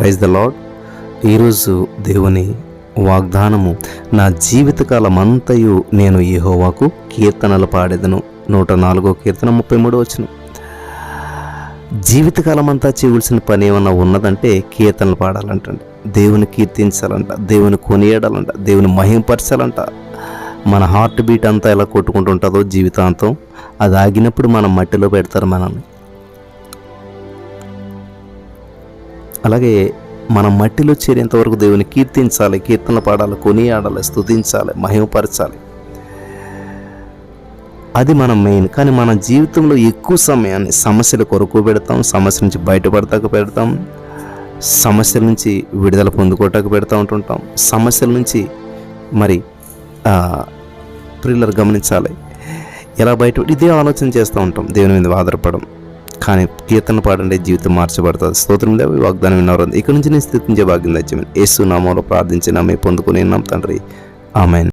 Praise the lord ఈరోజు దేవుని వాగ్దానము నా జీవితకాలం అంతయు నేను యెహోవాకు కీర్తనలు పాడేదను. నూట నాలుగో కీర్తన ముప్పై మూడు వచ్చిన జీవితకాలం అంతా చేయవలసిన పని ఏమన్నా ఉన్నదంటే కీర్తనలు పాడాలంటండి. దేవుని కీర్తించాలంట దేవుని కొనియాడాలంట దేవుని మహింపరచాలంట. మన హార్ట్ బీట్ అంతా ఎలా కొట్టుకుంటుంటుందో జీవితాంతం అది ఆగినప్పుడు మనం మట్టిలో పెడతారు మనల్ని. అలాగే మనం మట్టిలో చేరేంతవరకు దేవుని కీర్తించాలి కీర్తనలు పాడాలి కొనియాడాలి స్తుతించాలి మహిమపరచాలి. అది మనం మెయిన్ కానీ మన జీవితంలో ఎక్కువ సమయాన్ని సమస్యల కొరకు పెడతాం సమస్య నుంచి బయటపడతాక పెడతాం సమస్యల నుంచి విడుదల పొందుకోవటానికి పెడతా ఉంటుంటాం. సమస్యల నుంచి మరి ప్రిల్లర్ గమనించాలి. ఎలా బయట ఇదే ఆలోచన చేస్తూ ఉంటాం. దేవుని మీద ఆధారపడడం. కానీ కీర్తన పాడంటే జీవితం మార్చబడుతుంది. స్తోత్రం లేవు వాగ్దానం విన్నారు ఇక్కడ నుంచి నేను స్థితించే భాగ్యం తెచ్చాను యేసు నామంలో ప్రార్థించి నమ్మే పొందుకుని నమ్మ తండ్రి. ఆమెన్.